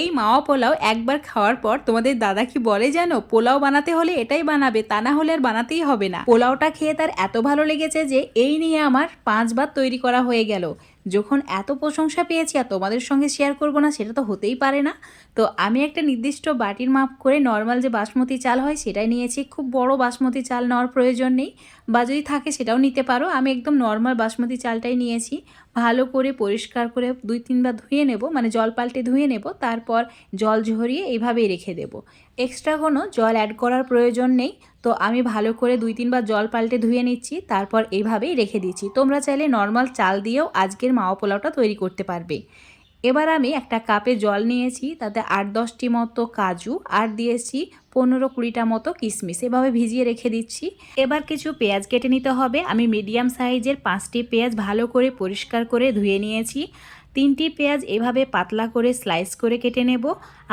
এই মাওয়া পোলাও একবার খাওয়ার পর তোমাদের দাদা কি বলে জানো? পোলাও বানাতে হলে এটাই বানাবে, তা না হলে আর বানাতেই হবে না। পোলাওটা খেয়ে তার এত ভালো লেগেছে যে এই নিয়ে আমার পাঁচবার তৈরি করা হয়ে গেল। যখন এত প্রশংসা পেয়েছি আর তোমাদের সঙ্গে শেয়ার করব না, সেটা তো হতেই পারে না। তো আমি একটা নির্দিষ্ট বাটির মাপ করে নর্মাল যে বাসমতি চাল হয়, সেটাই নিয়েছি। খুব বড় বাসমতি চাল নেওয়ার প্রয়োজন নেই। বা যদি থাকে, সেটাও নিতে পারো। আমি একদম নর্মাল বাসমতি চালটাই নিয়েছি। ভালো করে পরিষ্কার করে দুই তিনবার ধুয়ে নেব মানে জল পাল্টে ধুয়ে নেব, তারপর জল ঝরিয়ে এইভাবেই রেখে দেব। এক্সট্রা কোনো জল অ্যাড করার প্রয়োজন নেই। তো আমি ভালো করে দুই তিনবার জল পাল্টে ধুয়ে নিচ্ছি, তারপর এইভাবেই রেখে দিচ্ছি। তোমরা চাইলে নর্মাল চাল দিয়েও আজকের মাওয়া পোলাওটা তৈরি করতে পারবে। এবার আমি একটা কাপে জল নিয়েছি, তাতে আট দশটি মতো কাজু আর দিয়েছি পনেরো কুড়িটা মতো কিশমিশ। এভাবে ভিজিয়ে রেখে দিচ্ছি। এবার কিছু পেঁয়াজ কেটে নিতে হবে। আমি মিডিয়াম সাইজের পাঁচটি পেঁয়াজ ভালো করে পরিষ্কার করে ধুয়ে নিয়েছি। তিনটি পেঁয়াজ এভাবে পাতলা করে স্লাইস করে কেটে নেব।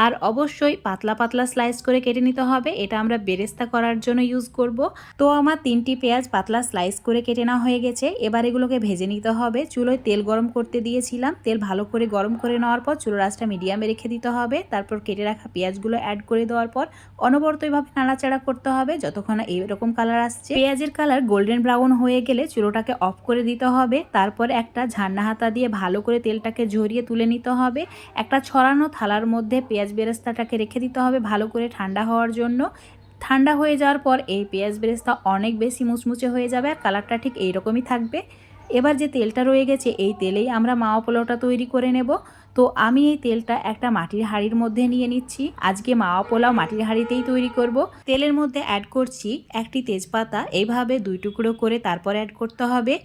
আর অবশ্যই পাতলা পাতলা স্লাইস করে কেটে নিতে হবে। এটা আমরা বেরেস্তা করার জন্য ইউজ করব। তো আমার তিনটি পেঁয়াজ পাতলা স্লাইস করে কেটে নেওয়া হয়ে গেছে। এবার এগুলোকে ভেজে নিতে হবে। চুলোয় তেল গরম করতে দিয়েছিলাম। তেল ভালো করে গরম করে নেওয়ার পর চুলো রাসটা মিডিয়ামে রেখে দিতে হবে। তারপর কেটে রাখা পেঁয়াজগুলো অ্যাড করে দেওয়ার পর অনবরত এভাবে নাড়াচাড়া করতে হবে যতক্ষণ না এইরকম কালার আসছে। পেঁয়াজের কালার গোল্ডেন ব্রাউন হয়ে গেলে চুলোটাকে অফ করে দিতে হবে। তারপর একটা ঝান্না হাতা দিয়ে ভালো করে তেলটাকে ঝরিয়ে তুলে নিতে হবে। একটা ছড়ানো থালার মধ্যে পেঁয়াজ বেরেস্তাটাকে রেখে দিতে হবে ভালো করে ঠান্ডা হওয়ার জন্য। ঠান্ডা হয়ে যাওয়ার পর এই পেঁয়াজ বেরেস্তা অনেক বেশি মুচমুচে হয়ে যাবে আর কালারটা ঠিক এইরকমই থাকবে। এবার যে তেলটা রয়ে গেছে, এই তেলেই আমরা মাওয়া পোলাওটা তৈরি করে নেব। তো আমি এই তেলটা একটা মাটির হাঁড়ির মধ্যে নিয়ে নিচ্ছি। আজকে মাওয়া পোলাও মাটির হাঁড়িতেই তৈরি করব। তেলের মধ্যে অ্যাড করছি একটি তেজপাতা। এইভাবে দুই টুকরো করে তারপর অ্যাড করতে হবে।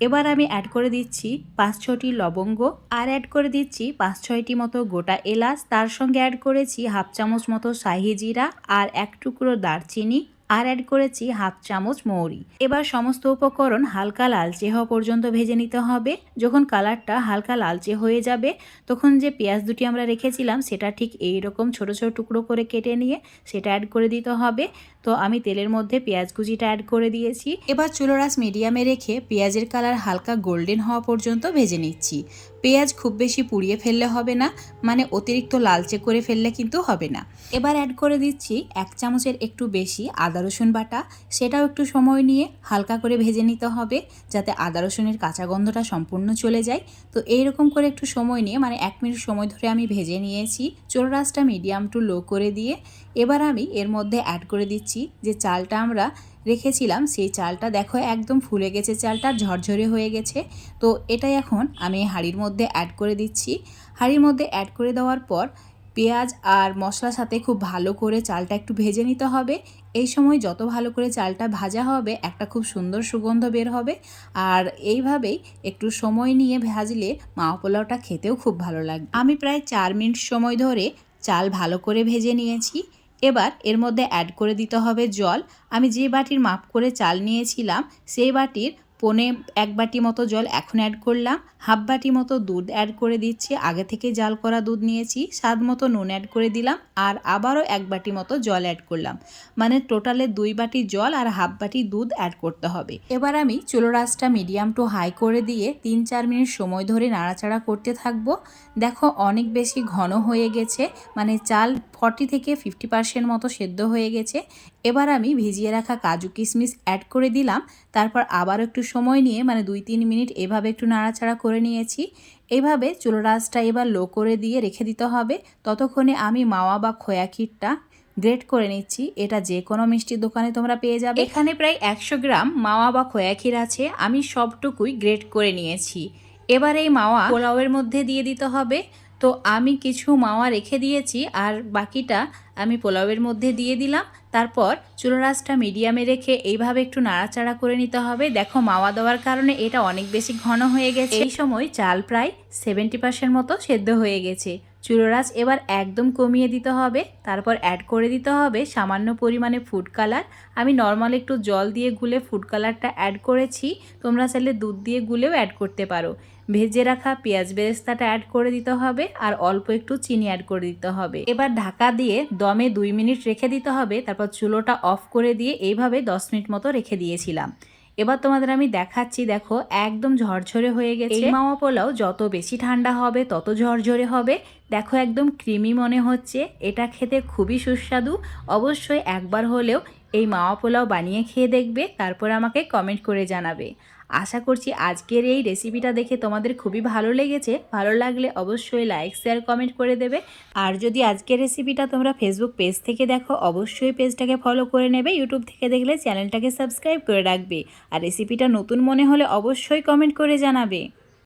এবার আমি অ্যাড করে দিচ্ছি পাঁচ ছটি লবঙ্গ আর অ্যাড করে দিচ্ছি পাঁচ ছয়টি মতো গোটা এলাচ। তার সঙ্গে অ্যাড করেছি হাফ চামচ মতো শাহি জিরা আর এক টুকরো দারচিনি। আর অ্যাড করেছি হাফ চামচ মৌরি। এবার সমস্ত উপকরণ হালকা লালচে হওয়া পর্যন্ত ভেজে নিতে হবে। যখন কালারটা হালকা লালচে হয়ে যাবে, তখন যে পেঁয়াজ দুটি আমরা রেখেছিলাম, সেটা ঠিক এই রকম ছোট ছোট টুকরো করে কেটে নিয়ে সেটা অ্যাড করে দিতে হবে। তো আমি তেলের মধ্যে পেঁয়াজ কুচিটা অ্যাড করে দিয়েছি। এবার চুলোরাস মিডিয়ামে রেখে পেঁয়াজের কালার হালকা গোল্ডেন হওয়া পর্যন্ত ভেজে নিচ্ছি। পেঁয়াজ খুব বেশি পুড়িয়ে ফেললে হবে না মানে অতিরিক্ত লালচে করে ফেললে কিন্তু হবে না। এবার অ্যাড করে দিচ্ছি এক চামচের একটু বেশি আদা রসুন বাটা, সেটাও একটু সময় নিয়ে হালকা করে ভেজে নিতে হবে, যাতে আদা রসুনের কাঁচা গন্ধটা সম্পূর্ণ চলে যায়। তো এই রকম করে একটু সময় নিয়ে মানে এক মিনিট সময় ধরে আমি ভেজে নিয়েছি চোরাসটা মিডিয়াম টু লো করে দিয়ে। এবার আমি এর মধ্যে অ্যাড করে দিচ্ছি যে চালটা আমরা রেখেছিলাম, সেই চালটা দেখো একদম ফুলে গেছে, চালটা ঝরঝরে হয়ে গেছে। তো এটাই এখন আমি হাঁড়ির মধ্যে অ্যাড করে দিচ্ছি। হাঁড়ির মধ্যে অ্যাড করে দেওয়ার পর পেঁয়াজ আর মশলার সাথে খুব ভালো করে চালটা একটু ভেজে নিতে হবে। এই সময় যত ভালো করে চালটা ভাজা হবে, একটা খুব সুন্দর সুগন্ধ বের হবে। আর এইভাবেই একটু সময় নিয়ে ভাজলে মা পোলাওটা খেতেও খুব ভালো লাগবে। আমি প্রায় চার মিনিট সময় ধরে চাল ভালো করে ভেজে নিয়েছি। এবার এর মধ্যে অ্যাড করে দিতে হবে জল। আমি যে বাটির মাপ করে চাল নিয়েছিলাম, সেই বাটির পনে এক বাটি মতো জল এখন অ্যাড করলাম। হাফ বাটি মতো দুধ অ্যাড করে দিচ্ছি। আগে থেকে জাল করা দুধ নিয়েছি। স্বাদ মতো নুন অ্যাড করে দিলাম আর আবারও এক বাটি মতো জল অ্যাড করলাম। মানে টোটালে দুই বাটি জল আর হাফ বাটি দুধ অ্যাড করতে হবে। এবার আমি চুলো রাসটা মিডিয়াম টু হাই করে দিয়ে তিন চার মিনিট সময় ধরে নাড়াচাড়া করতে থাকব। দেখো অনেক বেশি ঘন হয়ে গেছে। মানে চাল ফর্টি থেকে ফিফটি পার্সেন্ট মতো সেদ্ধ হয়ে গেছে। এবার আমি ভিজিয়ে রাখা কাজু কিশমিশ অ্যাড করে দিলাম। তারপর আবার একটু সময় নিয়ে মানে দুই তিন মিনিট এভাবে একটু নাড়াচাড়া করে নিয়েছি। এভাবে চুলো রাসটা এবার লো করে দিয়ে রেখে দিতে হবে। ততক্ষণে আমি মাওয়া বা খোয়া ক্ষীরটা গ্রেট করে নিচ্ছি। এটা যে কোনো মিষ্টির দোকানে তোমরা পেয়ে যাবে। এখানে প্রায় একশো গ্রাম মাওয়া বা খোয়া ক্ষীর আছে। আমি সবটুকুই গ্রেট করে নিয়েছি। এবার এই মাওয়া পোলাওয়ের মধ্যে দিয়ে দিতে হবে। তো আমি কিছু মাওয়া রেখে দিয়েছি আর বাকিটা আমি পোলাওয়ের মধ্যে দিয়ে দিলাম। তারপর চুলো রাসটা মিডিয়ামে রেখে এইভাবে একটু নাড়াচাড়া করে নিতে হবে। দেখো মাওয়া দেওয়ার কারণে এটা অনেক বেশি ঘন হয়ে গেছে। এই সময় চাল প্রায় সেভেন্টি পার্সেন্ট মতো সেদ্ধ হয়ে গেছে। চুলোরাস এবার একদম কমিয়ে দিতে হবে। তারপর অ্যাড করে দিতে হবে সামান্য পরিমাণে ফুড কালার আমি নর্মাল একটু জল দিয়ে গুলে ফুড কালারটা অ্যাড করেছি। তোমরা চাইলে দুধ দিয়ে গুলেও অ্যাড করতে পারো। ভেজে রাখা পেঁয়াজ বেরেস্তাটা অ্যাড করে দিতে হবে আর অল্প একটু চিনি অ্যাড করে দিতে হবে। এবার ঢাকা দিয়ে দমে দুই মিনিট রেখে দিতে হবে, তারপর চুলোটা অফ করে দিয়ে এইভাবে দশ মিনিট মতো রেখে দিয়েছিলাম। এবার তোমাদের আমি দেখাচ্ছি, দেখো, একদম ঝরঝরে হয়ে গেছে। এই মাওয়া পোলাও যত বেশি ঠান্ডা হবে, তত ঝরঝরে হবে। দেখো, একদম ক্রিমি মনে হচ্ছে। এটা খেতে খুবই সুস্বাদু। অবশ্যই একবার হলেও এই মাওয়া পোলাও বানিয়ে খেয়ে দেখবে, তারপর আমাকে কমেন্ট করে জানাবে। আশা করছি আজকের এই রেসিপিটা দেখে তোমাদের খুবই ভালো লেগেছে। ভালো লাগলে অবশ্যই লাইক শেয়ার কমেন্ট করে দেবে। আর যদি আজকের রেসিপিটা তোমরা ফেসবুক পেজ থেকে দেখো, অবশ্যই পেজটাকে ফলো করে নেবে। ইউটিউব থেকে দেখলে চ্যানেলটাকে সাবস্ক্রাইব করে রাখবে। আর রেসিপিটা নতুন মনে হলে অবশ্যই কমেন্ট করে জানাবে।